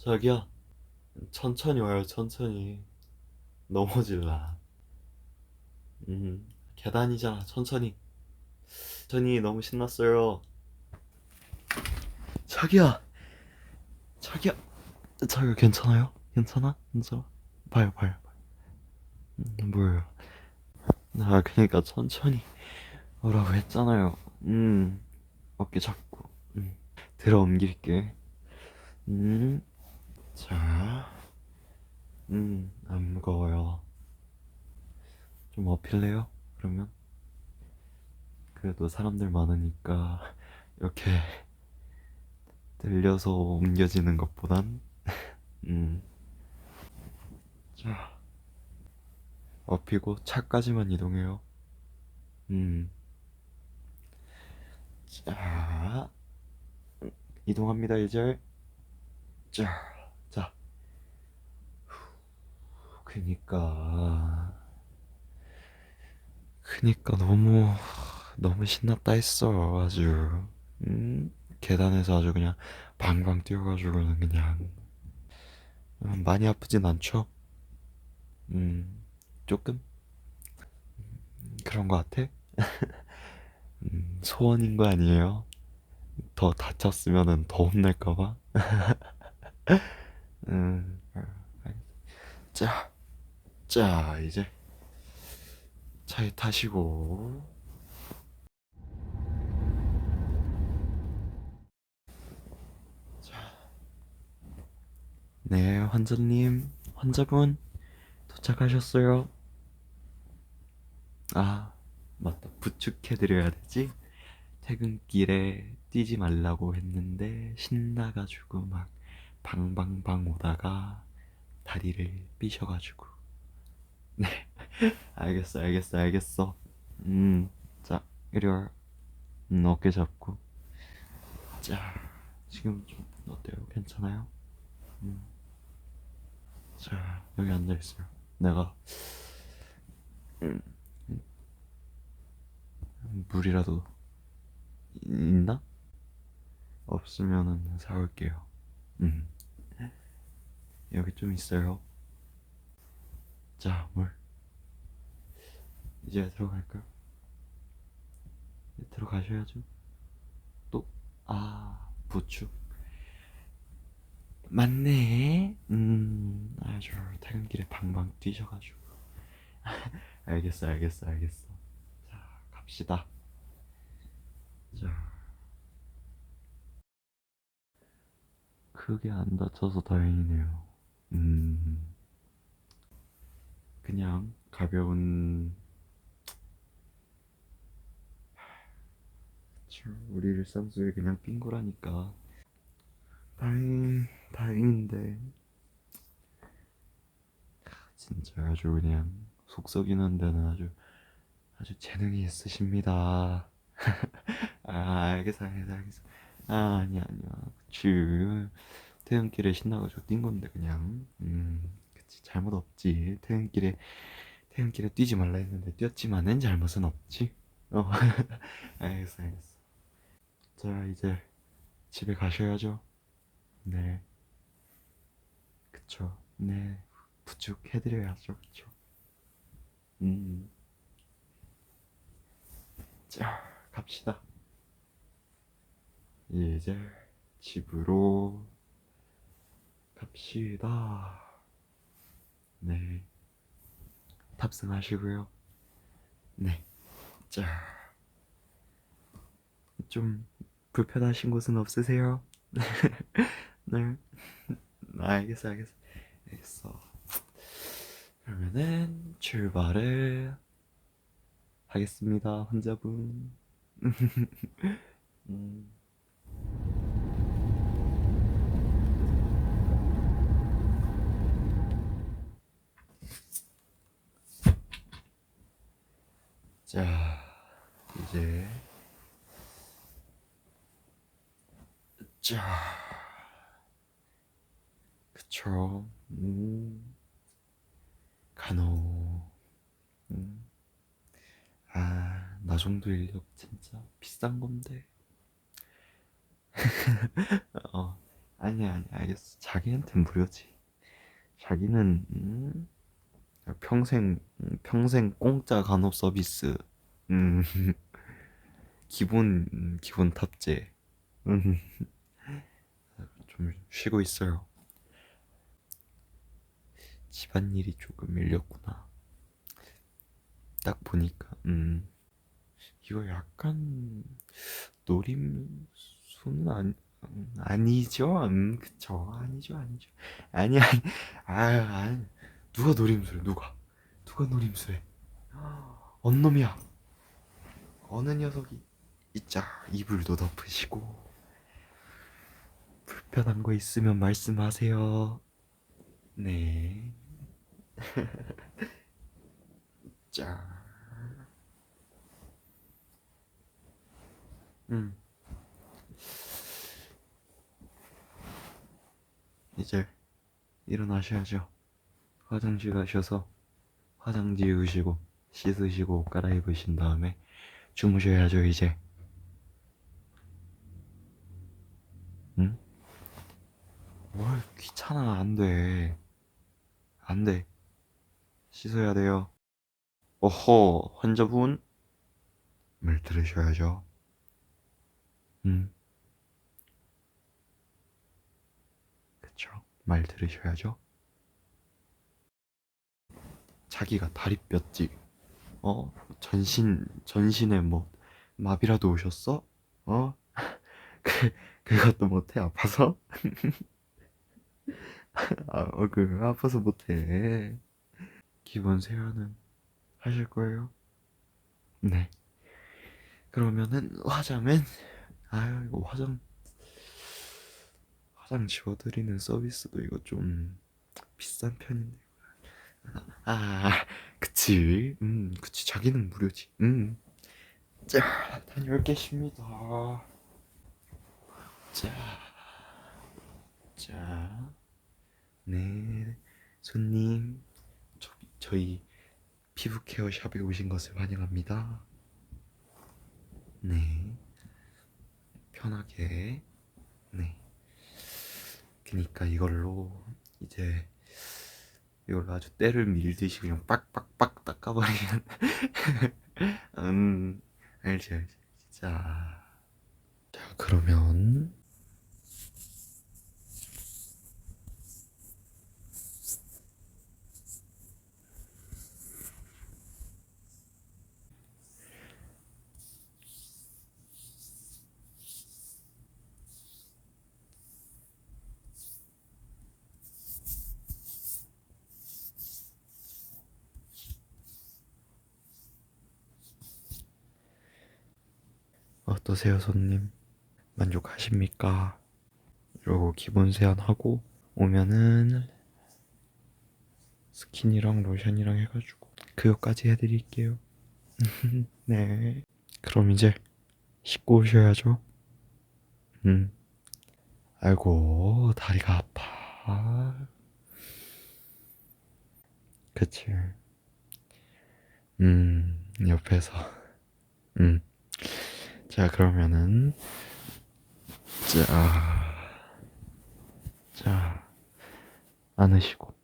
자기야, 천천히 와요, 천천히. 넘어질라. 음, 계단이잖아, 천천히. 천천히, 너무 신났어요. 자기야, 자기야, 자기야, 괜찮아요? 괜찮아? 괜찮아? 봐요, 봐요, 봐요. 음, 뭐예요? 아, 그니까 천천히 오라고 했잖아요. 음, 어깨 잡고, 음, 들어 옮길게. 음, 자, 음, 안 무거워요. 좀 어필래요? 그러면? 그래도 사람들 많으니까 이렇게 들려서 옮겨지는 것보단, 음, 자, 업히고 차까지만 이동해요. 음, 자, 이동합니다, 이제. 자, 자. 그니까. 그니까 너무 너무 신났다 했어 아주. 음? 계단에서 아주 그냥 방방 뛰어가지고는 그냥. 음, 많이 아프진 않죠? 음 조금? 음, 그런 거 같아? 음, 소원인 거 아니에요? 더 다쳤으면은 더 혼날까 봐? 음, 자, 자 이제 차에 타시고. 자, 네 환자님 환자분 도착하셨어요. 아 맞다. 부축해드려야 되지? 퇴근길에 뛰지 말라고 했는데 신나가지고 막 방방방 오다가 다리를 삐셔가지고 네. 알겠어 알겠어 알겠어. 음 자 이리 와 음, 어깨 잡고. 자 지금 좀 어때요? 괜찮아요? 음. 자 여기 앉아 있어요. 내가 음, 음, 물이라도 있나? 없으면은 사올게요. 음. 여기 좀 있어요. 자, 물. 이제 들어갈까요? 들어가셔야죠. 또, 아, 부축. 맞네. 음, 아주 퇴근길에 방방 뛰셔가지고. 알겠어, 알겠어, 알겠어. 자, 갑시다. 자. 크게 안 다쳐서 다행이네요. 음. 그냥 가벼운 그쵸 우리 일상 속에 그냥 빈 거라니까. 다행 다행인데. 진짜 아주 그냥 속 썩이는 데는 아주 아주 재능이 있으십니다. 아 알겠어 알겠어 알겠어. 아 아니야 아니야. 그치 퇴근길에 신나가지고 뛴 건데 그냥. 음 그치. 잘못 없지. 퇴근길에 퇴근길에 뛰지 말라 했는데 뛰었지만은 잘못은 없지. 어 알겠어 알겠어 자 이제 집에 가셔야죠 네 그쵸 네 부축 해드려야죠 그쵸 음. 자 갑시다 이제 집으로 갑시다. 네. 탑승하시고요. 네. 자. 좀 불편하신 곳은 없으세요? 네. 알겠어, 알겠어. 알겠어. 그러면은 출발을 하겠습니다, 환자분. 음. 자, 이제 자, 그쵸? 음, 간호. 음. 아, 나 정도 인력 진짜 비싼 건데. 어, 아니 아니 알겠어 자기한텐 무료지 자기는 음, 평생 음, 평생 공짜 간호 서비스 음 기본 음, 기본 탑재 음, 좀 쉬고 있어요. 집안일이 조금 밀렸구나. 딱 보니까 음 이거 약간 노림수는 아니, 음, 아니죠? 음 그쵸? 아니죠 아니죠. 아니 아니 아유 아니 누가 노림수래 누가? 누가 노림수래? 언 놈이야. 어느 녀석이 이자 이불도 덮으시고 불편한 거 있으면 말씀하세요 네 자. 음. 이제 일어나셔야죠. 화장실 가셔서 화장 지우시고 씻으시고 옷 갈아입으신 다음에 주무셔야죠, 이제. 응? 뭘 귀찮아, 안 돼. 안 돼. 씻어야 돼요. 오호, 환자분? 말 들으셔야죠. 음. 그쵸. 말 들으셔야죠. 자기가 다리 뼈지. 어? 전신, 전신에 뭐, 마비라도 오셨어? 어? 그, 그것도 못해, 아파서? 아, 어, 그, 아파서 못해. 기본 세안은 하실 거예요? 네. 그러면은, 화장은, 아유, 이거 화장, 화장 지워드리는 서비스도 이거 좀 비싼 편인데. 아, 그치. 음, 그치. 자기는 무료지. 음. 자, 다녀올겠습니다. 자, 자. 네, 손님. 저, 저희 피부 케어 샵에 오신 것을 환영합니다. 네. 편하게. 네. 그니까 이걸로 이제 이걸로 아주 때를 밀듯이 그냥 빡빡빡 닦아버리면 음 알지 알지 자, 자 그러면 어떠세요 손님 만족하십니까? 이러고 기본 세안하고 오면은 스킨이랑 로션이랑 해가지고 그거까지 해드릴게요. 네. 그럼 이제 씻고 오셔야죠. 음. 아이고 다리가 아파. 그치. 음 옆에서. 음. 자 그러면은 자. 자, 안으시고.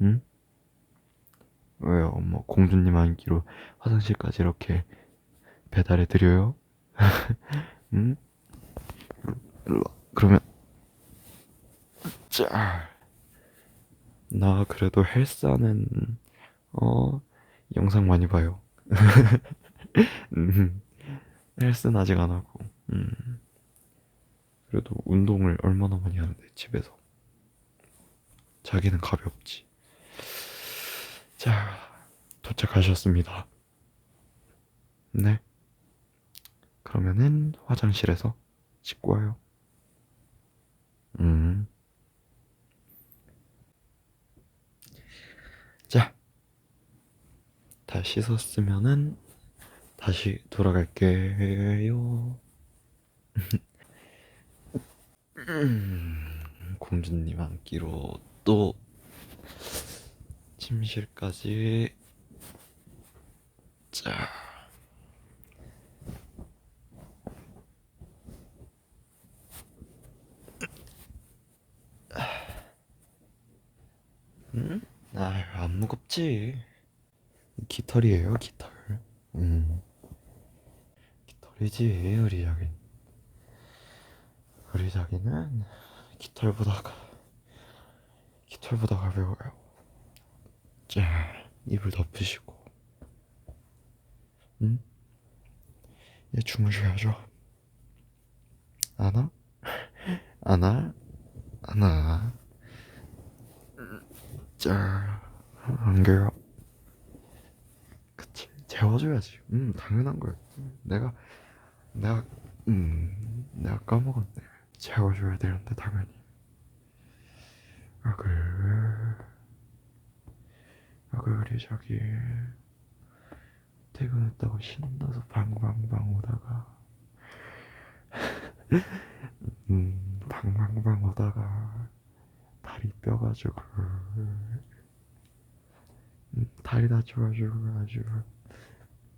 응? 왜요? 뭐, 공주님 안기로 화장실까지 이렇게 배달해 드려요? 응? 그러면, 자. 나 그래도 헬스하는, 어, 영상 많이 봐요. 음, 헬스는 아직 안 하고, 음. 그래도 운동을 얼마나 많이 하는데 집에서. 자기는 가볍지. 자 도착하셨습니다. 네. 그러면은 화장실에서 씻고 와요. 음. 자, 다 씻었으면은 다시 돌아갈게요. 음, 공주님 한 끼로 또 침실까지 자 응? 음? 아안 무겁지 깃털이에요 깃털 음 우리 자기. 우리 자기는 깃털 보다가, 깃털 보다 가벼워요. 자, 입을 덮으시고. 응? 얘 주무셔야죠. 안 와? 안 와? 안 와. 자, 안겨요. 그치. 재워줘야지. 음, 당연한 거야. 음, 내가, 내가, 음, 내가 까먹었네. 재워줘야 되는데, 당연히. 아, 그래. 아, 그래, 저기. 퇴근했다고 신나서 방방방 오다가, 음, 방방방 오다가, 다리 뼈가지고, 음, 다리 다쳐가지고 아주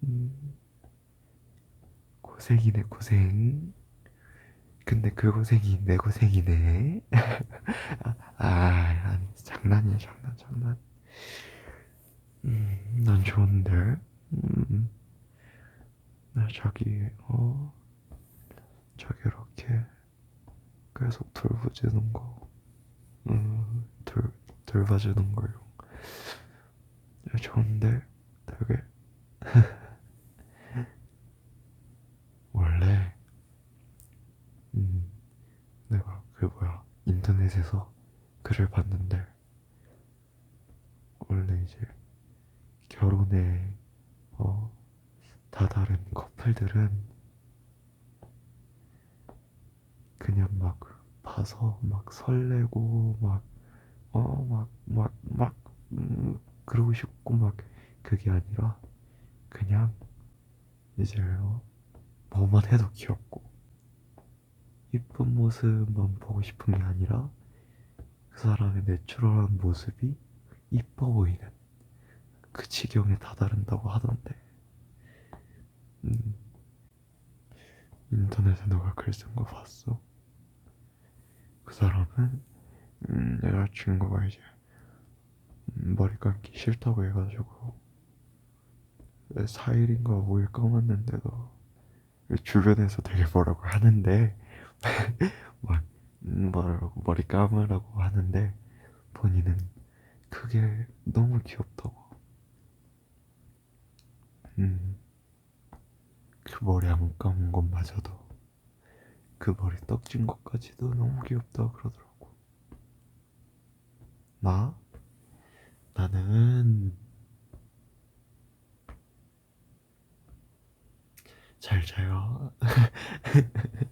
음, 고생이네 고생. 근데 그 고생이 내 고생이네. 아, 아 아니 장난이야 장난 장난. 음, 난 좋은데. 음, 나 저기 어 저기 이렇게 계속 돌봐주는 거. 음, 돌, 돌봐주는 거요. 좋은데? 되게 원래 음 내가 그 뭐야 인터넷에서 글을 봤는데 원래 이제 결혼에 어 다다른 커플들은 그냥 막 봐서 막 설레고 막어막막 막 음, 그러고 싶고 막 그게 아니라 그냥 이제 어, 뭐만 해도 귀엽고 이쁜 모습만 보고 싶은 게 아니라 그 사람의 내추럴한 모습이 이뻐 보이는 그 지경에 다다른다고 하던데. 음, 인터넷에 누가 글 쓴 거 봤어? 그 사람은 음, 여자친구가 이제 음, 머리 감기 싫다고 해가지고 4일인가 5일 감았는데도 주변에서 되게 뭐라고 하는데? 막 음, 뭐라고 머리 감으라고 하는데 본인은 그게 너무 귀엽다고 음, 그 머리 안 감은 것마저도 그 머리 떡진 것까지도 너무 귀엽다 그러더라고 나? 나는 잘 자요.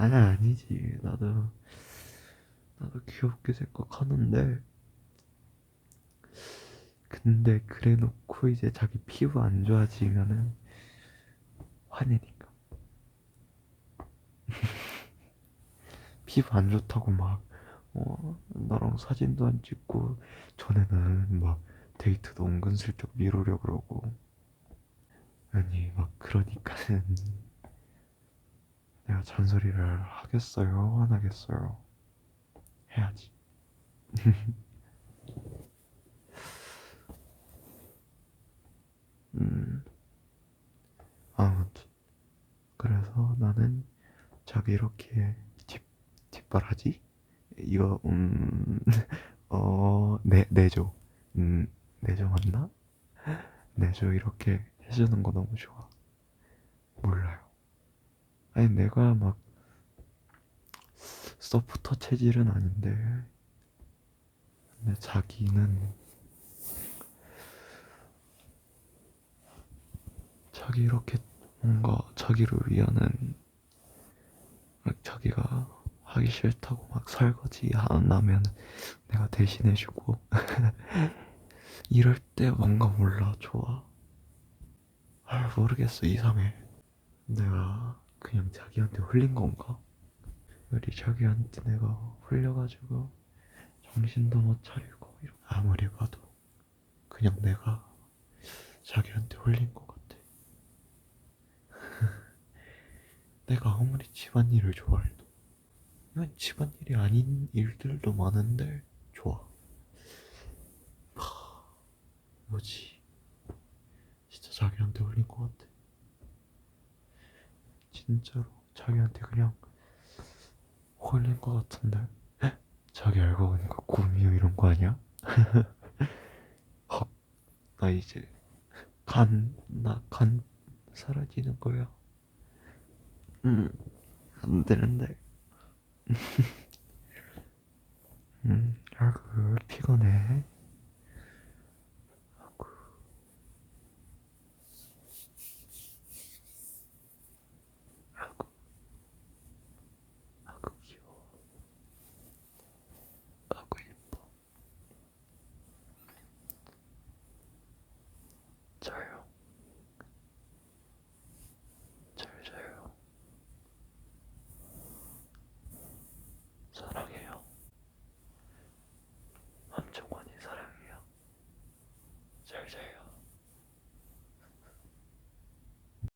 음, 아니 아니지. 나도 나도 귀엽게 생각하는데, 근데 그래놓고 이제 자기 피부 안 좋아지면은 화내니까. 피부 안 좋다고 막, 어, 나랑 사진도 안 찍고, 전에는 막 데이트도 은근슬쩍 미루려 그러고. 아니 막 그러니까는 내가 잔소리를 하겠어요? 안 하겠어요? 해야지. 음. 아무튼 그래서 나는 자기 이렇게 뒷 뒷바라지? 이거 음 어 내 내조. 음 내조 맞나? 내조 이렇게 해주는 거 너무 좋아. 몰라요. 아니, 내가 막, 서프터 체질은 아닌데, 근데 자기는, 자기 이렇게 뭔가 자기를 위하는, 막 자기가 하기 싫다고 막 설거지 안 하면 내가 대신해주고, 이럴 때 뭔가 몰라, 좋아. 아, 모르겠어. 이상해. 내가 그냥 자기한테 홀린 건가? 우리 자기한테 내가 홀려가지고 정신도 못 차리고 아무리 봐도 그냥 내가 자기한테 홀린 것 같아. 내가 아무리 집안일을 좋아해도 이건 집안일이 아닌 일들도 많은데 좋아. 뭐지? 진짜 자기한테 올린 것 같아. 진짜로 자기한테 그냥 홀린 것 같은데. 자기 알고 보니까 꿈이요 이런 거 아니야? 헉, 나 이제 간, 나 간 사라지는 거야. 음, 안 되는데. 음, 아, 그 피곤해.